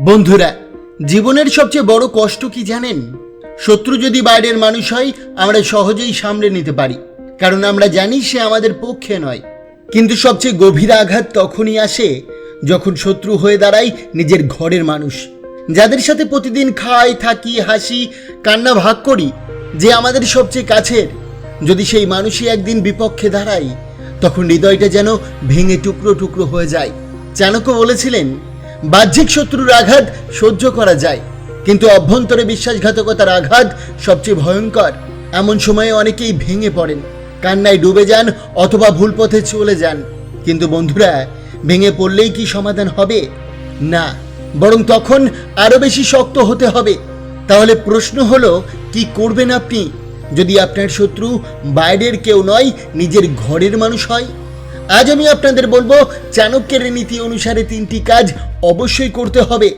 বন্ধুরা, জীবনের সবচেয়ে বড় কষ্ট কি জানেন? শত্রু যদি বাইরের মানুষ হয়, আমরা সহজেই সামলে নিতে পারি। কারণ আমরা জানি সে আমাদের পক্ষে নয়। কিন্তু সবচেয়ে গভীর আঘাত তখনই আসে যখন শত্রু হয়ে দাঁড়ায় নিজের ঘরের মানুষ। যাদের সাথে প্রতিদিন খাই, থাকি, হাসি, কান্না ভাগ করি, যে আমাদের সবচেয়ে কাছের। যদি সেই মানুষই একদিন বিপক্ষে দাঁড়ায়, তখন হৃদয়টা যেন ভেঙে টুকরো টুকরো হয়ে যায়। চাণক্য বলেছিলেন বাহ্যিক শত্রুর আঘাত সহ্য করা যায়। কিন্তু অভ্যন্তরে বিশ্বাসঘাতকতার আঘাত সবচেয়ে ভয়ঙ্কর। এমন সময়ে অনেকেই ভেঙে পড়েন, কান্নায় ডুবে যান অথবা ভুল পথে চলে যান। কিন্তু বন্ধুরা, ভেঙে পড়লেই কি সমাধান হবে? না, বরং তখন আরও বেশি শক্ত হতে হবে। তাহলে প্রশ্ন হলো, কি করবেন আপনি? যদি আপনার শত্রু বাইরের কেউ নয়, নিজের ঘরের মানুষ হয়? আজ আমি আপনাদের বলব, চাণক্যের নীতি অনুসারে তিনটি কাজ অবশ্যই করতে হবে।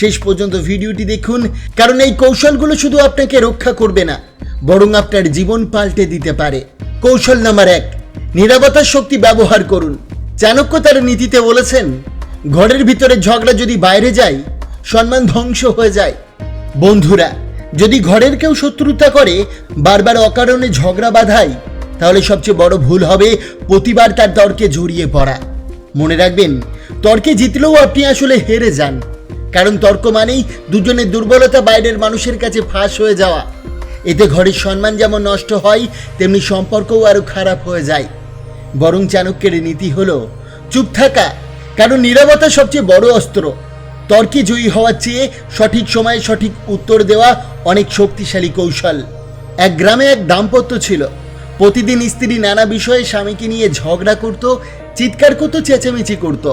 শেষ পর্যন্ত ভিডিওটি দেখুন, কারণ এই কৌশলগুলো শুধু আপনাকে রক্ষা করবে না, বরং আপনার জীবন পাল্টে দিতে পারে। কৌশল নাম্বার এক, নিরাপত্তার শক্তি ব্যবহার করুন। চাণক্য তার নীতিতে বলেছেন, ঘরের ভিতরে ঝগড়া যদি বাইরে যায়, সম্মান ধ্বংস হয়ে যায়। বন্ধুরা, যদি ঘরের কেউ শত্রুতা করে, বারবার অকারণে ঝগড়া বাঁধায় তাহলে সবচেয়ে বড় ভুল হবে প্রতিবার তার তর্কে জড়িয়ে পড়া। মনে রাখবেন, তর্কে জিতলেও আপনি আসলে হেরে যান। কারণ তর্ক মানেই দুজনের দুর্বলতা বাইরের মানুষের কাছে ফাঁস হয়ে যাওয়া। এতে ঘরের সম্মান যেমন নষ্ট হয়, তেমনি সম্পর্কও আরও খারাপ হয়ে যায়। বরং চাণক্যের নীতি হলো, চুপ থাকা। কারণ নীরবতা সবচেয়ে বড় অস্ত্র। তর্কে জয়ী হওয়ার চেয়ে সঠিক সময়ে সঠিক উত্তর দেওয়া অনেক শক্তিশালী কৌশল। এক গ্রামে এক দাম্পত্য ছিল। প্রতিদিন স্ত্রী নানা বিষয়ে স্বামীকে নিয়ে ঝগড়া করত, চিৎকার করতো, চেঁচামেচি করত।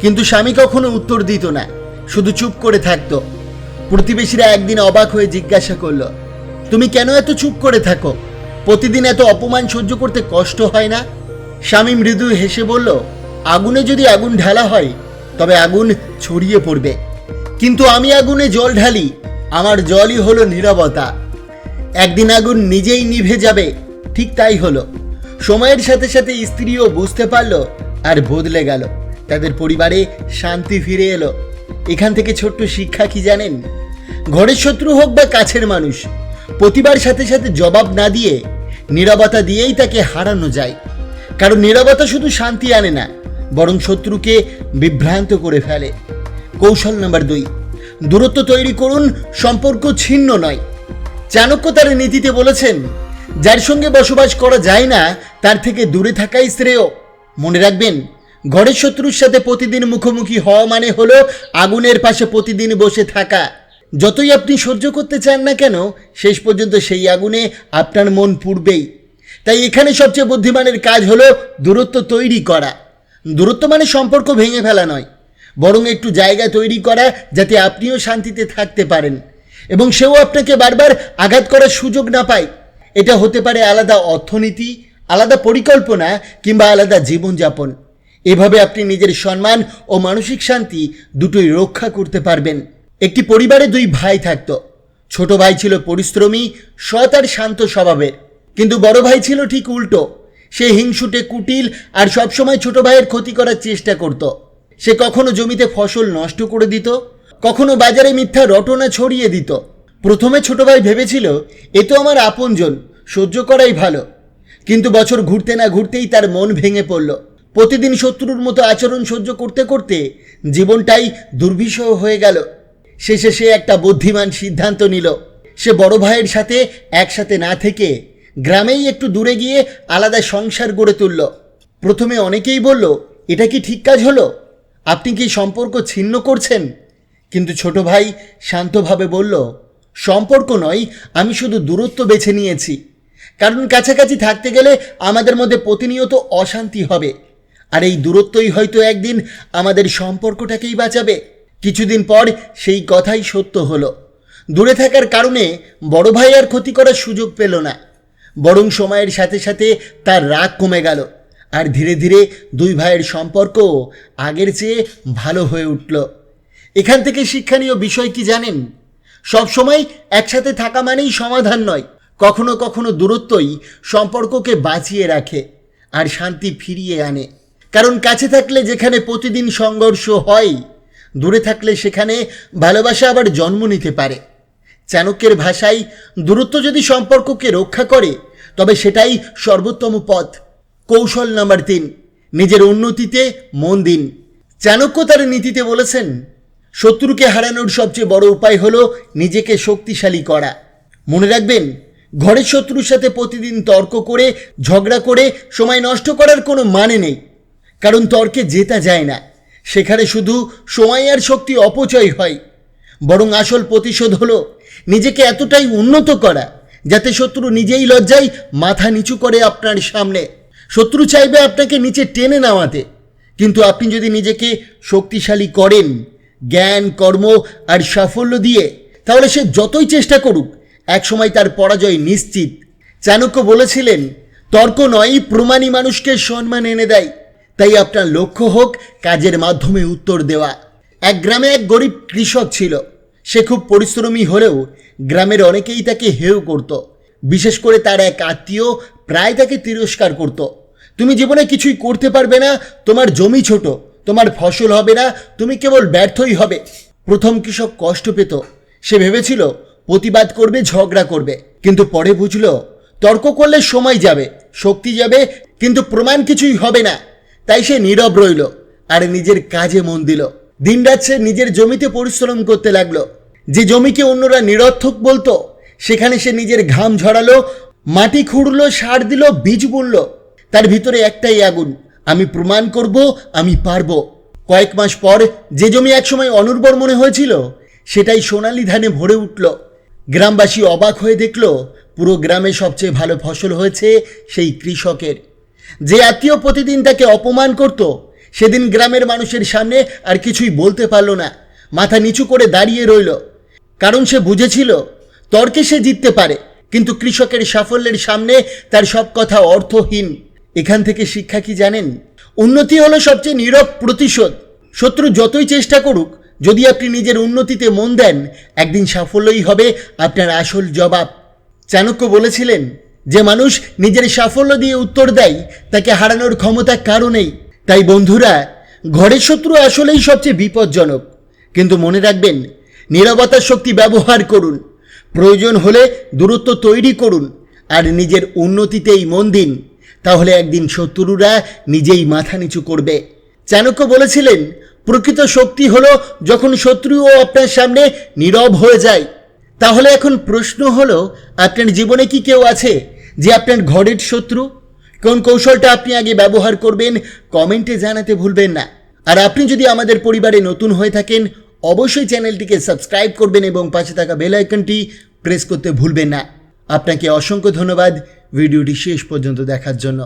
কিন্তু স্বামী কখনো উত্তর দিত না, শুধু চুপ করে থাকতো। প্রতিবেশীরা একদিন অবাক হয়ে জিজ্ঞাসা করল, তুমি কেন এত চুপ করে থাকো? প্রতিদিন এত অপমান সহ্য করতে কষ্ট হয় না? স্বামী মৃদু হেসে বলল, আগুনে যদি আগুন ঢালা হয়, তবে আগুন ছড়িয়ে পড়বে। কিন্তু আমি আগুনে জল ঢালি, আমার জলই হলো নীরবতা। একদিন আগুন নিজেই নিভে যাবে ঠিক তাই হলো। সময়ের সাথে সাথে স্ত্রীও বুঝতে পারল আর বদলে গেল। তাদের পরিবারে শান্তি ফিরে এলো। এখান থেকে ছোট্ট শিক্ষা কি জানেন? ঘরের শত্রু হোক বা কাছের মানুষ, প্রতিবার সাথে সাথে জবাব না দিয়ে নীরবতা দিয়েই তাকে হারানো যায়। কারণ নীরবতা শুধু শান্তি আনে না, বরং শত্রুকে বিভ্রান্ত করে ফেলে। কৌশল নাম্বার দুই, দূরত্ব তৈরি করুন, সম্পর্ক ছিন্ন নয়। চাণক্য তার নীতিতে বলেছেন যার সঙ্গে বসবাস করা যায় না, তার থেকে দূরে থাকাই শ্রেয়। মনে রাখবেন, ঘরের শত্রুর সাথে প্রতিদিন মুখোমুখি হওয়া মানে হলো আগুনের পাশে প্রতিদিন বসে থাকা। যতই আপনি সহ্য করতে চান না কেন, শেষ পর্যন্ত সেই আগুনে আপনার মন পুড়বেই। তাই এখানে সবচেয়ে বুদ্ধিমানের কাজ হলো দূরত্ব তৈরি করা। দূরত্ব মানে সম্পর্ক ভেঙে ফেলা নয়, বরং একটু জায়গা তৈরি করা যাতে আপনিও শান্তিতে থাকতে পারেন এবং সেও আপনাকে বারবার আঘাত করার সুযোগ না পায়। এটা হতে পারে আলাদা অর্থনীতি, আলাদা পরিকল্পনা কিংবা আলাদা জীবনযাপন। এভাবে আপনি নিজের সম্মান ও মানসিক শান্তি দুটোই রক্ষা করতে পারবেন। একটি পরিবারে দুই ভাই থাকতো। ছোট ভাই ছিল পরিশ্রমী, সৎ আর শান্ত স্বভাবের। কিন্তু বড় ভাই ছিল ঠিক উল্টো। সে হিংসুটে কুটিল আর সবসময় ছোট ভাইয়ের ক্ষতি করার চেষ্টা করত। সে কখনো জমিতে ফসল নষ্ট করে দিত, কখনো বাজারে মিথ্যা রটনা ছড়িয়ে দিত। প্রথমে ছোট ভাই ভেবেছিল, এ তো আমার আপনজন, সহ্য করাই ভালো। কিন্তু বছর ঘুরতে না ঘুরতেই তার মন ভেঙে পড়ল। প্রতিদিন শত্রুর মতো আচরণ সহ্য করতে করতে জীবনটাই দুর্বিষহ হয়ে গেল। শেষে সে একটা বুদ্ধিমান সিদ্ধান্ত নিল। সে বড় ভাইয়ের সাথে একসাথে না থেকে গ্রামেই একটু দূরে গিয়ে আলাদা সংসার গড়ে তুলল। প্রথমে অনেকেই বলল, এটা কি ঠিক কাজ হলো? আপনি কি সম্পর্ক ছিন্ন করছেন? কিন্তু ছোট ভাই শান্তভাবে বলল সম্পর্ক নয়, আমি শুধু দূরত্ব বেছে নিয়েছি। কারণ কাছাকাছি থাকতে গেলে আমাদের মধ্যে প্রতিনিয়ত অশান্তি হবে। আর এই দূরত্বই হয়তো একদিন আমাদের সম্পর্কটাকেই বাঁচাবে। কিছুদিন পর সেই কথাই সত্য হলো। দূরে থাকার কারণে বড় ভাই আর ক্ষতি করার সুযোগ পেল না। বরং সময়ের সাথে সাথে তার রাগ কমে গেল। আর ধীরে ধীরে দুই ভাইয়ের সম্পর্ক আগের চেয়ে ভালো হয়ে উঠল। এখান থেকে শিক্ষণীয় বিষয় কি জানেন? সবসময় একসাথে থাকা মানেই সমাধান নয়। কখনো কখনো দূরত্বই সম্পর্ককে বাঁচিয়ে রাখে আর শান্তি ফিরিয়ে আনে। কারণ কাছে থাকলে যেখানে প্রতিদিন সংঘর্ষ হয়, দূরে থাকলে সেখানে ভালোবাসা আবার জন্ম নিতে পারে। চাণক্যের ভাষায়, দূরত্ব যদি সম্পর্ককে রক্ষা করে, তবে সেটাই সর্বোত্তম পথ। কৌশল নাম্বার তিন, নিজের উন্নতিতে মন দিন। চাণক্য তার নীতিতে বলেছেন শত্রুকে হারানোর সবচেয়ে বড় উপায় হলো নিজেকে শক্তিশালী করা। মনে রাখবেন, ঘরের শত্রুর সাথে প্রতিদিন তর্ক করে, ঝগড়া করে সময় নষ্ট করার কোনো মানে নেই। কারণ তর্কে জেতা যায় না। সেখানে শুধু সময় আর শক্তি অপচয় হয়। বরং আসল প্রতিশোধ হলো নিজেকে এতটাই উন্নত করা, যাতে শত্রু নিজেই লজ্জায় মাথা নিচু করে আপনার সামনে। শত্রু চাইবে আপনাকে নিচে টেনে নামাতে। কিন্তু আপনি যদি নিজেকে শক্তিশালী করেন জ্ঞান, কর্ম আর সাফল্য দিয়ে। তাহলে সে যতই চেষ্টা করুক, একসময় তার পরাজয় নিশ্চিত। চাণক্য বলেছিলেন, তর্ক নয় প্রমাণী মানুষকে সম্মান এনে দেয়। তাই আপনার লক্ষ্য হোক, কাজের মাধ্যমে উত্তর দেওয়া। এক গ্রামে এক গরিব কৃষক ছিল। সে খুব পরিশ্রমী হলেও গ্রামের অনেকেই তাকে হেউ করত। বিশেষ করে তার এক আত্মীয় প্রায় তাকে তিরস্কার করত। তুমি জীবনে কিছুই করতে পারবে না, তোমার জমি ছোট। তোমার ফসল হবে না, তুমি কেবল ব্যর্থই হবে। প্রথম কৃষক কষ্ট পেত। সে ভেবেছিল, প্রতিবাদ করবে, ঝগড়া করবে। কিন্তু পরে বুঝলো, তর্ক করলে সময় যাবে, শক্তি যাবে, কিন্তু প্রমাণ কিছুই হবে না। তাই সে নীরব রইল, আর নিজের কাজে মন দিল। দিনরাত সে নিজের জমিতে পরিশ্রম করতে লাগল। যে জমিকে অন্যরা নিরর্থক বলতো, সেখানে সে নিজের ঘাম ঝরালো, মাটি খুঁড়লো, সার দিল, বীজ বুনল। তার ভিতরে একটাই আগুন আমি প্রমাণ করব, আমি পারব। কয়েক মাস পর যে জমি একসময় অনুর্বর মনে হয়েছিল, সেটাই সোনালি ধানে ভরে উঠল। গ্রামবাসী অবাক হয়ে দেখল, পুরো গ্রামে সবচেয়ে ভালো ফসল হয়েছে সেই কৃষকের। যে আত্মীয় প্রতিদিন তাকে অপমান করত, সেদিন গ্রামের মানুষের সামনে আর কিছুই বলতে পারল না, মাথা নিচু করে দাঁড়িয়ে রইল। কারণ সে বুঝেছিল, তর্কে সে জিততে পারে, কিন্তু কৃষকের সাফল্যের সামনে তার সব কথা অর্থহীন। এখান থেকে শিক্ষা কি জানেন? উন্নতি হলো সবচেয়ে নীরব প্রতিশোধ। শত্রু যতই চেষ্টা করুক, যদি আপনি নিজের উন্নতিতে মন দেন, একদিন সাফল্যই হবে আপনার আসল জবাব। চাণক্য বলেছিলেন, যে মানুষ নিজের সাফল্য দিয়ে উত্তর দেয়, তাকে হারানোর ক্ষমতা কারও নেই। তাই বন্ধুরা ঘরের শত্রু আসলেই সবচেয়ে বিপজ্জনক। কিন্তু মনে রাখবেন, নিরবতার শক্তি ব্যবহার করুন। প্রয়োজন হলে দূরত্ব তৈরি করুন, আর নিজের উন্নতিতেই মন দিন। তাহলে একদিন শত্রুরা নিজেই মাথা নিচু করবে। চাণক্য বলেছিলেন, প্রকৃত শক্তি হলো যখন শত্রুও আপনার সামনে নীরব হয়ে যায়। তাহলে এখন প্রশ্ন হলো, আপনার জীবনে কি কেউ আছে যে আপনার ঘরের শত্রু? কোন কৌশলটা আপনি আগে ব্যবহার করবেন, কমেন্টে জানাতে ভুলবেন না। আর আপনি যদি আমাদের পরিবারে নতুন হয়ে থাকেন, অবশ্যই চ্যানেলটিকে সাবস্ক্রাইব করবেন এবং পাশে থাকা বেল আইকনটি প্রেস করতে ভুলবেন না। আপনাকে অসংখ্য ধন্যবাদ। ভিডিওটি শেষ পর্যন্ত দেখার জন্য